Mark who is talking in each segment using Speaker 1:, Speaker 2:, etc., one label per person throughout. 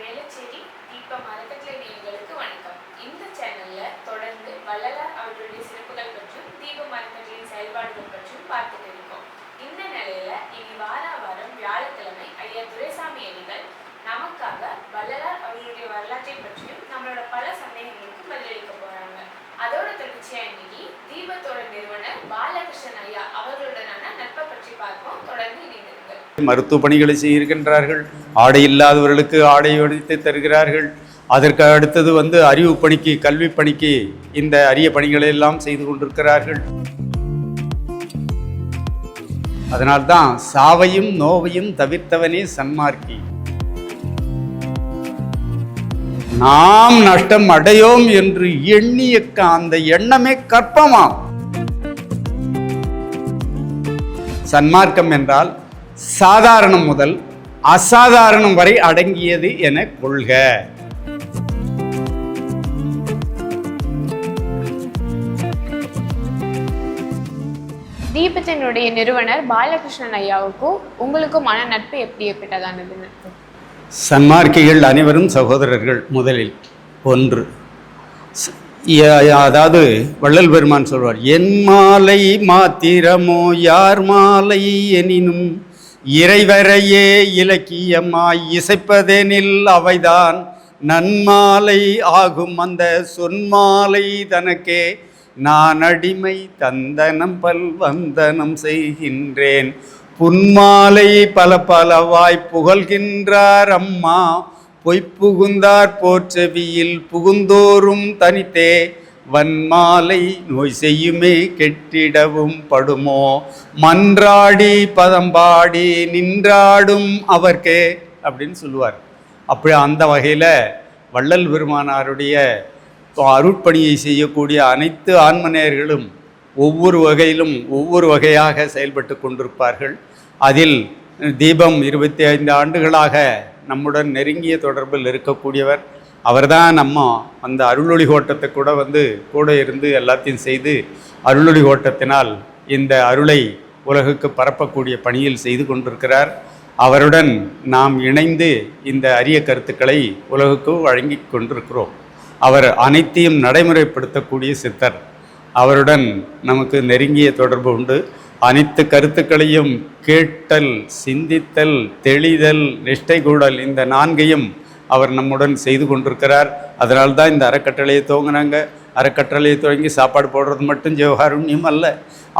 Speaker 1: வேளச்சேரி தீபம் அறக்கட்டளை நேயர்களுக்கு வணக்கம். இந்த சேனல்ல தொடர்ந்து வள்ளலார் அவர்களுடைய சிறப்புகள் பற்றியும் தீபம் அறக்கட்டளையின் செயல்பாடுகள் பற்றியும் பார்த்துட்டு இருக்கோம். இந்த நிலையில இனி வார வாரம் வியாழக்கிழமை ஐயா துரைசாமி அணிகள் நமக்காக வள்ளலார் அவர்களுடைய வரலாற்றை பற்றியும் நம்மளோட பல சந்தேகங்களுக்கு பதிலளிக்க போறாங்க. அதோட தொடர்ச்சியா இன்னைக்கு தீபத்தோட நிறுவனர் பாலகிருஷ்ணன் ஐயா அவர்களுடனான நட்பை பற்றி பார்ப்போம். தொடர்ந்து இணைந்து
Speaker 2: மருத்துவ பணிகளை செய்கின்றார்கள். ஆடை இல்லாதவர்களுக்கு ஆடை வடித்து தருகிறார்கள். அதற்கு அடுத்தது வந்து அறிவு பணிக்கு கல்வி பணிக்கு இந்த அரிய பணிகளை எல்லாம் செய்து கொண்டிருக்கிறார்கள். அதனால்தான் சாவையும் நோவையும் தவிர்த்தவனே சன்மார்க்கி. நாம் நஷ்டம் அடையோம் என்று எண்ணிய அந்த எண்ணமே கற்பமாம். சன்மார்க்கம் என்றால் சாதாரணம் முதல் அசாதாரணம் வரை அடங்கியது என கொள்க.
Speaker 1: தீபத்தினுடைய நிறுவனர் பாலகிருஷ்ணன் ஐயாவுக்கும் உங்களுக்கும் மன நட்பு எப்படி ஏற்பட்டதானது நட்பு
Speaker 2: சன்மார்க்கிகள் அனைவரும் சகோதரர்கள் முதலில். ஒன்று. அதாவது வள்ளல் பெருமான் சொல்வார் என் மாலை மாத்திரமோ யார் மாலை எனினும் இறைவரையே இலக்கியமாய் இசைப்பதெனில் அவைதான் நன்மாலை ஆகும் அந்த சொன்மாலை தனக்கே. நான் அடிமை தந்தனம் பல் வந்தனம் செய்கின்றேன். புன்மாலை பல பலவாய் புகழ்கின்றார் அம்மா. பொய்ப்புகுந்தார் போற்றவியில் புகுந்தோறும் தனித்தே. வன்மாலை நோய் செய்யுமே கெட்டிடவும் படுமோ? மன்றாடி பதம்பாடி நின்றாடும் அவர்க்கே அப்படின்னு சொல்லுவார். அப்படி அந்த வகையில் வள்ளல் பெருமானாருடைய அருட்பணியை செய்யக்கூடிய அனைத்து ஆன்மநேயர்களும் ஒவ்வொரு வகையிலும் ஒவ்வொரு வகையாக செயல்பட்டு கொண்டிருப்பார்கள். அதில் தீபம் இருபத்தி ஐந்து ஆண்டுகளாக நம்முடன் நெருங்கிய தொடர்பில் இருக்கக்கூடியவர். அவர் தான் நம்ம அந்த அருளொளி ஓட்டத்தை கூட வந்து கூட இருந்து எல்லாத்தையும் செய்து அருளொளி ஓட்டத்தினால் இந்த அருளை உலகுக்கு பரப்பக்கூடிய பணியில் செய்து கொண்டிருக்கிறார். அவருடன் நாம் இணைந்து இந்த அரிய கருத்துக்களை உலகுக்கு வழங்கி கொண்டிருக்கிறோம். அவர் அனைத்தையும் நடைமுறைப்படுத்தக்கூடிய சித்தர். அவருடன் நமக்கு நெருங்கிய தொடர்பு உண்டு. அனைத்து கருத்துக்களையும் கேட்டல் சிந்தித்தல் தெளிதல் நிஷ்டை கூடல் இந்த நான்கையும் அவர் நம்முடன் செய்து கொண்டிருக்கிறார். அதனால் தான் இந்த அறக்கட்டளையை துவங்கினாங்க. அறக்கட்டளையை துவங்கி சாப்பாடு போடுறது மட்டும் ஜெவகாருண்யம் அல்ல.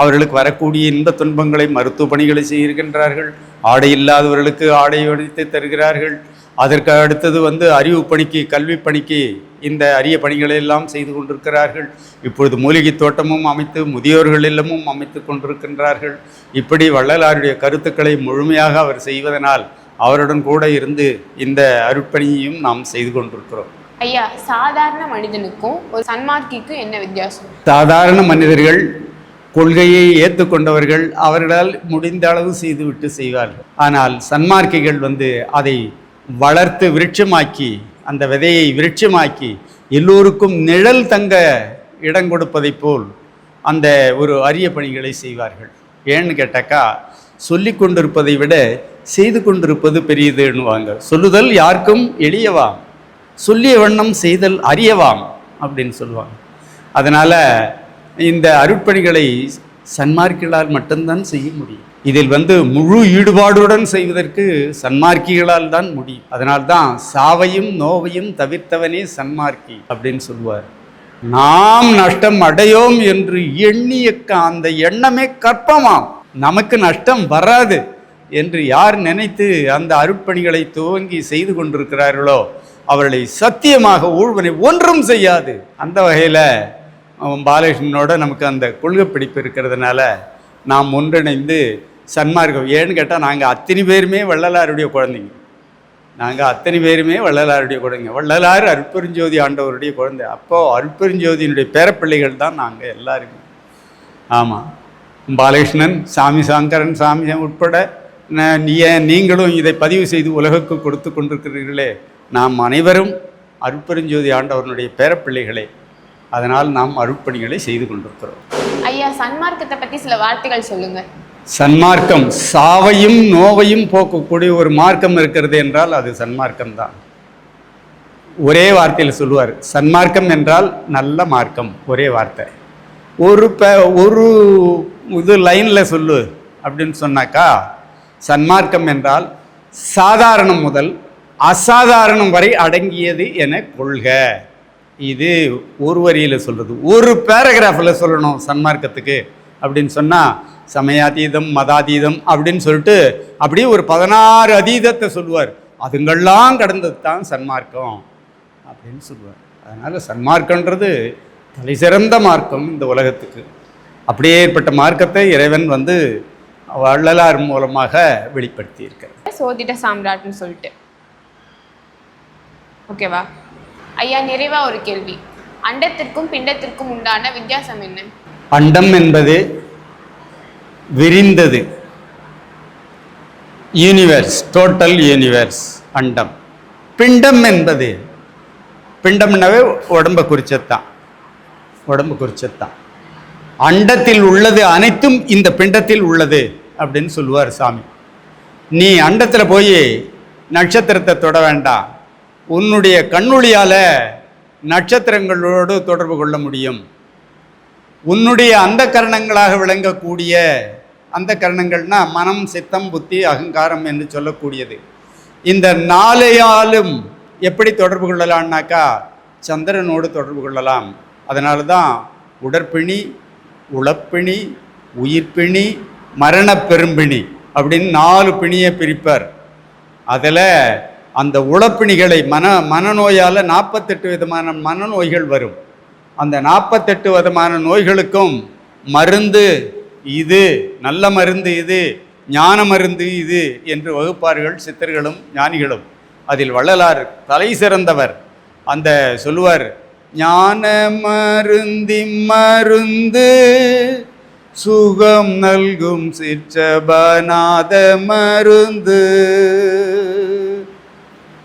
Speaker 2: அவர்களுக்கு வரக்கூடிய இன்ப துன்பங்களை மருத்துவ பணிகளை செய்கின்றார்கள். ஆடை இல்லாதவர்களுக்கு ஆடை வடித்து தருகிறார்கள். அதற்கு அடுத்தது வந்து அறிவு பணிக்கு கல்வி பணிக்கு இந்த அரிய பணிகளை எல்லாம் செய்து கொண்டிருக்கிறார்கள். இப்பொழுது மூலிகை தோட்டமும் அமைத்து முதியோர்கள் இல்லமும் அமைத்து கொண்டிருக்கின்றார்கள். இப்படி வள்ளலாருடைய கருத்துக்களை முழுமையாக அவர் செய்வதனால் அவருடன் கூட இருந்து இந்த அருட்பணியையும் நாம் செய்து கொண்டிருக்கிறோம்.
Speaker 1: ஐயா சாதாரண மனிதனுக்கும் ஒரு சன்மார்க்கிக்கும் என்ன வித்தியாசம்?
Speaker 2: சாதாரண மனிதர்கள் கொள்கையை ஏற்றுக்கொண்டவர்கள் அவர்களால் முடிந்த அளவு செய்துவிட்டு செய்வார்கள். ஆனால் சன்மார்க்கிகள் வந்து அதை வளர்த்து விருட்சமாக்கி அந்த விதையை விருட்சமாக்கி எல்லோருக்கும் நிழல் தங்க இடம் கொடுப்பதைப் போல் அந்த ஒரு அரிய பணிகளை செய்வார்கள். ஏன்னு கேட்டாக்கா சொல்லி கொண்டிருப்பதை விட செய்து கொண்டிருப்பது பெரியதுன்னுவாங்க. சொல்லுதல் யாருக்கும் எளியவாம். சொல்லிய வண்ணம் செய்தல் அறியவாம் அப்படின்னு சொல்லுவாங்க. அதனால் இந்த அருட்பணிகளை சன்மார்க்கிகளால் மட்டும்தான் செய்ய முடியும். இதில் வந்து முழு ஈடுபாடுடன் செய்வதற்கு சன்மார்க்கிகளால் தான் முடியும். அதனால்தான் சாவையும் நோவையும் தவிர்த்தவனே சன்மார்க்கி அப்படின்னு சொல்லுவார். நாம் நஷ்டம் அடையோம் என்று எண்ணிய அந்த எண்ணமே கற்பமாம். நமக்கு நஷ்டம் வராது என்று யார் நினைத்து அந்த அருட்பணிகளை துவங்கி செய்து கொண்டிருக்கிறார்களோ அவர்களை சத்தியமாக ஊழ்வனை ஒன்றும் செய்யாது. அந்த வகையில் பாலகிருஷ்ணனோட நமக்கு அந்த கொள்கை பிடிப்பு இருக்கிறதுனால நாம் ஒன்றிணைந்து சன்மார்க்கம் ஏன்னு கேட்டால் நாங்கள் அத்தனை பேருமே வள்ளலாருடைய குழந்தைங்க. நாங்கள் அத்தனை பேருமே வள்ளலாருடைய குழந்தைங்க. வள்ளலார் அருட்பெருஞ்சோதி ஆண்டவருடைய குழந்தை. அப்போது அருட்பெருஞ்சோதியினுடைய பேரப்பிள்ளைகள் தான் நாங்கள் எல்லாருமே. ஆமாம் பாலகிருஷ்ணன் சாமி சங்கரன் சாமி உட்பட ந- நீங்களும் இதை பதிவு செய்து உலகுக்கு கொடுத்து கொண்டிருக்கிறீர்களே. நாம் அனைவரும் அருட்பெருஞ்சோதி ஆண்டவனுடைய பேரப்பிள்ளைகளே. அதனால் நாம் அருட்பணிகளை செய்து கொண்டிருக்கிறோம்.
Speaker 1: ஐயா சன்மார்க்கத்தை பத்தி சில வார்த்தைகள் சொல்லுங்க.
Speaker 2: சன்மார்க்கம் சாவையும் நோவையும் போக்கக்கூடிய ஒரு மார்க்கம் இருக்கிறது என்றால் அது சன்மார்க்கம்தான் ஒரே வார்த்தையில் சொல்லுவார் சன்மார்க்கம் என்றால் நல்ல மார்க்கம் ஒரே வார்த்தை. ஒரு ப ஒரு இது லைனில் சொல்லு அப்படின்னு சொன்னாக்கா சன்மார்க்கம் என்றால் சாதாரணம் முதல் அசாதாரணம் வரை அடங்கியது என கொள்க. இது ஒரு வரியில் சொல்கிறது ஒரு பேராகிராஃபில் சொல்லணும் சன்மார்க்கத்துக்கு அப்படின்னு சொன்னால் சமயாதீதம் மதாதீதம் அப்படின்னு சொல்லிட்டு அப்படியே ஒரு பதினாறு அதீதத்தை சொல்லுவார். அதுங்கெல்லாம் கடந்தது தான் சன்மார்க்கம் அப்படின்னு சொல்லுவார். அதனால் சன்மார்க்கன்றது தலை சிறந்த மார்க்கம் இந்த உலகத்துக்கு. அப்படியே ஏற்பட்ட மார்க்கத்தை இறைவன் வந்து வள்ளலார் மூலமாக வெளிப்படுத்தியிருக்கிறார்.
Speaker 1: சோதிட சாம்ராட்னு சொல்லிட்டு. ஓகேவா? ஐயா நிறைவா ஒரு கேள்வி. அண்டத்திற்கும் பிண்டத்திற்கும் உண்டான வித்தியாசம் என்ன?
Speaker 2: அண்டம் என்பது விரிந்தது. யூனிவர்ஸ் டோட்டல் யூனிவர்ஸ் அண்டம். பிண்டம் என்பது பிண்டம்னாவே உடம்பை உடம்புக்கு ஒரு குறிச்சத்தான் அண்டத்தில் உள்ளது அனைத்தும் இந்த பிண்டத்தில் உள்ளது அப்படின்னு சொல்லுவார் சாமி. நீ அண்டத்தில் போய் நட்சத்திரத்தை தொட வேண்டாம் உன்னுடைய கண்ணொழியால் நட்சத்திரங்களோடு தொடர்பு கொள்ள முடியும். உன்னுடைய அந்த கரணங்களாக விளங்கக்கூடிய அந்த கரணங்கள்னா மனம் சித்தம் புத்தி அகங்காரம் என்று சொல்லக்கூடியது. இந்த நாளையாலும் எப்படி தொடர்பு கொள்ளலாம்னாக்கா சந்திரனோடு தொடர்பு கொள்ளலாம். அதனால தான் உடற்பிணி உளப்பிணி உயிர்ப்பிணி மரணப் பெரும்பிணி அப்படின்னு நாலு பிணியை பிரிப்பார். அதில் அந்த உளப்பிணிகளை மன மனநோயால் நாற்பத்தெட்டு விதமான மனநோய்கள் வரும். அந்த நாற்பத்தெட்டு விதமான நோய்களுக்கும் மருந்து இது நல்ல மருந்து இது ஞான மருந்து இது என்று வகுப்பார்கள் சித்தர்களும் ஞானிகளும். அதில் வள்ளலார் தலை சிறந்தவர் அந்த சொல்லுவார் ஞான மருந்தி மருந்து சுகம் நல்கும் சிற்றபநாத மருந்து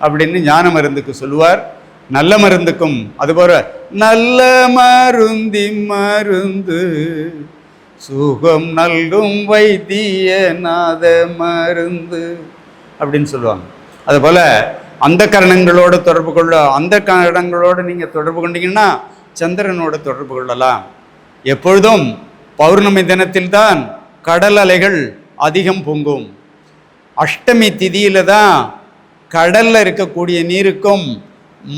Speaker 2: அப்படின்னு ஞான மருந்துக்கு சொல்லுவார். நல்ல மருந்துக்கும் அதுபோல நல்ல மருந்தி மருந்து சுகம் நல்கும் வைத்தியநாத மருந்து அப்படின்னு சொல்லுவாங்க. அதுபோல் அந்த கரணங்களோடு தொடர்பு கொள்ள அந்த கரணங்களோடு நீங்கள் தொடர்பு கொண்டீங்கன்னா சந்திரனோடு தொடர்பு கொள்ளலாம். எப்பொழுதும் பௌர்ணமி தினத்தில்தான் கடல் அலைகள் அதிகம் பொங்கும். அஷ்டமி திதியில தான் கடலில் இருக்கக்கூடிய நீருக்கும்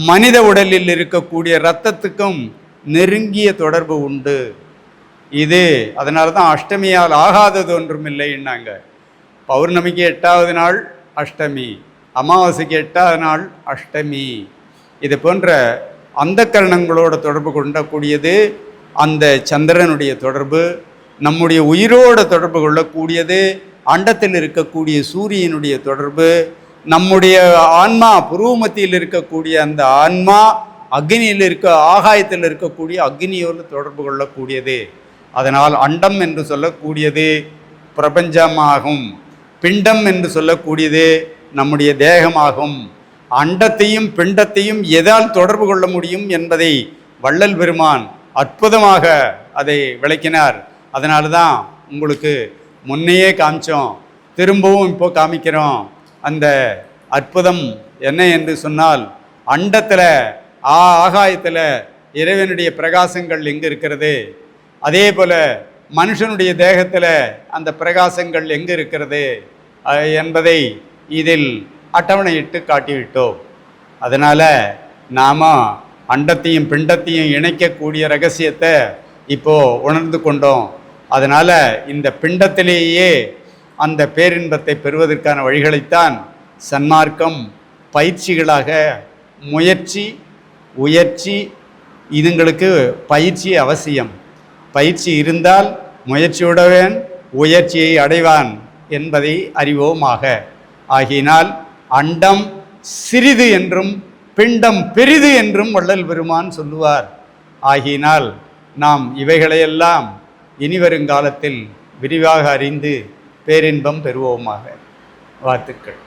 Speaker 2: மனித உடலில் இருக்கக்கூடிய இரத்தத்துக்கும் நெருங்கிய தொடர்பு உண்டு. இது அதனால தான் அஷ்டமியால் ஆகாதது ஒன்றும் இல்லைன்னாங்க. பௌர்ணமிக்கு எட்டாவது நாள் அஷ்டமி. அமாவாசைக்கு எட்டாவது நாள் அஷ்டமி. இது போன்ற அந்த கரணங்களோட தொடர்பு கொண்டக்கூடியது அந்த சந்திரனுடைய தொடர்பு நம்முடைய உயிரோட தொடர்பு கொள்ளக்கூடியது அண்டத்தில் இருக்கக்கூடிய சூரியனுடைய தொடர்பு நம்முடைய ஆன்மா புருவமத்தியில் இருக்கக்கூடிய அந்த ஆன்மா அக்னியில் இருக்க ஆகாயத்தில் இருக்கக்கூடிய அக்னியோடு தொடர்பு கொள்ளக்கூடியது. அதனால் அண்டம் என்று சொல்லக்கூடியது பிரபஞ்சமாகும் பிண்டம் என்று சொல்லக்கூடியது நம்முடைய தேகமாகும். அண்டத்தையும் பிண்டத்தையும் எதால் தொடர்பு கொள்ள முடியும் என்பதை வள்ளல் பெருமான் அற்புதமாக அதை விளக்கினார். அதனால தான் உங்களுக்கு முன்னையே காமிச்சோம். திரும்பவும் இப்போ காமிக்கிறோம். அந்த அற்புதம் என்ன என்று சொன்னால் அண்டத்தில் ஆ ஆகாயத்தில் இறைவனுடைய பிரகாசங்கள் எங்கே இருக்கிறது? அதே போல் மனுஷனுடைய தேகத்தில் அந்த பிரகாசங்கள் எங்கே இருக்கிறது? என்பதை இதில் அட்டவணையிட்டு காட்டிவிட்டோம். அதனால் நாம் அண்டத்தையும் பிண்டத்தையும் இணைக்கக்கூடிய ரகசியத்தை இப்போது உணர்ந்து கொண்டோம். அதனால் இந்த பிண்டத்திலேயே அந்த பேரின்பத்தை பெறுவதற்கான வழிகளைத்தான் சன்மார்க்கம் பயிற்சிகளாக முயற்சி உயர்ச்சி இதுங்களுக்கு பயிற்சி அவசியம். பயிற்சி இருந்தால் முயற்சியுடவேன் உயர்ச்சியை அடைவான் என்பதை அறிவோமாக. ஆகினால் அண்டம் சிறிது என்றும் பிண்டம் பெரிது என்றும் வள்ளல் பெருமான் சொல்லுவார். ஆகினால் நாம் இவைகளையெல்லாம் இனிவருங்காலத்தில் விரிவாக அறிந்து பேரின்பம் பெறுவோமாக. வாழ்த்துக்கள்.